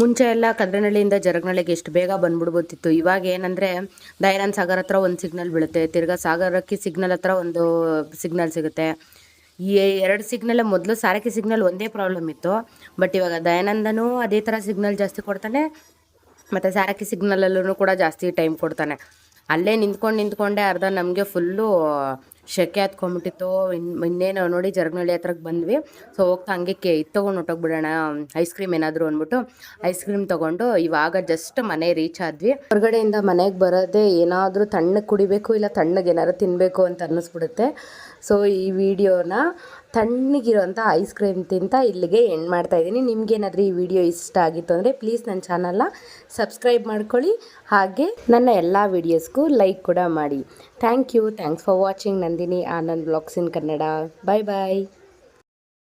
ಮುಂಚೆ ಎಲ್ಲ ಕದ್ರನಹಳ್ಳಿಯಿಂದ ಜರಗ್ನಳ್ಳಿಗೆ ಎಷ್ಟು ಬೇಗ ಬಂದ್ಬಿಡ್ಬೋದಿತ್ತು ಇವಾಗ ಏನಂದರೆ ದಯಾನಂದ ಸಾಗರ್ ಹತ್ರ ಒಂದು ಸಿಗ್ನಲ್ ಬೀಳುತ್ತೆ. ತಿರ್ಗಾ ಸಾಗರಕ್ಕೆ ಸಿಗ್ನಲ್ ಹತ್ರ ಒಂದು ಸಿಗ್ನಲ್ ಸಿಗುತ್ತೆ. ಈ ಎರಡು ಸಿಗ್ನಲ್ ಮೊದಲು ಸಾರಕ್ಕಿ ಸಿಗ್ನಲ್ ಒಂದೇ ಪ್ರಾಬ್ಲಮ್ ಇತ್ತು. ಬಟ್ ಇವಾಗ ದಯಾನಂದನೂ ಅದೇ ಥರ ಸಿಗ್ನಲ್ ಜಾಸ್ತಿ ಕೊಡ್ತಾನೆ, ಮತ್ತು ಸಾರಕ್ಕಿ ಸಿಗ್ನಲಲ್ಲೂ ಕೂಡ ಜಾಸ್ತಿ ಟೈಮ್ ಕೊಡ್ತಾನೆ. ಅಲ್ಲೇ ನಿಂತ್ಕೊಂಡು ನಿಂತ್ಕೊಂಡೆ ಅರ್ಧ ನಮಗೆ ಫುಲ್ಲು ಶೆಕೆ ಹತ್ಕೊಂಬಿಟ್ಟಿತ್ತು ಇನ್, ಇನ್ನೇನು ನೋಡಿ ಜರಗ್ನಳ್ಳಿ ಹತ್ರಕ್ಕೆ ಬಂದ್ವಿ. ಸೊ ಹೋಗ್ತಾ ಹಂಗೆ ಕೆ, ಇದು ತೊಗೊಂಡು ಹೊಟ್ಟೋಗ್ಬಿಡೋಣ ಐಸ್ ಕ್ರೀಮ್ ಏನಾದರೂ ಅಂದ್ಬಿಟ್ಟು ಐಸ್ ಕ್ರೀಮ್ ತೊಗೊಂಡು ಇವಾಗ ಜಸ್ಟ್ ಮನೆ ರೀಚ್ ಆದ್ವಿ. ಹೊರಗಡೆಯಿಂದ ಮನೆಗೆ ಬರೋದೇ ಏನಾದರೂ ತಣ್ಣಗೆ ಕುಡಿಬೇಕು ಇಲ್ಲ ತಣ್ಣಗೆ ಏನಾದ್ರು ತಿನ್ನಬೇಕು ಅಂತ ಅನ್ನಿಸ್ಬಿಡುತ್ತೆ. ಸೊ ಈ ವಿಡಿಯೋನ ತಣ್ಣಗಿರೋಂಥ ಐಸ್ ಕ್ರೀಮ್ ತಿಂತ ಇಲ್ಲಿಗೆ ಎಂಡ್ ಮಾಡ್ತಾ ಇದ್ದೀನಿ. ನಿಮ್ಗೇನಾದರೂ ಈ ವಿಡಿಯೋ ಇಷ್ಟ ಆಗಿತ್ತು ಅಂದರೆ ಪ್ಲೀಸ್ ನನ್ನ ಚಾನಲ್ನ ಸಬ್ಸ್ಕ್ರೈಬ್ ಮಾಡ್ಕೊಳ್ಳಿ. ಹಾಗೆ ನನ್ನ ಎಲ್ಲ ವೀಡಿಯೋಸ್ಗೂ ಲೈಕ್ ಕೂಡ ಮಾಡಿ. Thank you thanks for watching Nandini Anand vlogs in Kannada bye bye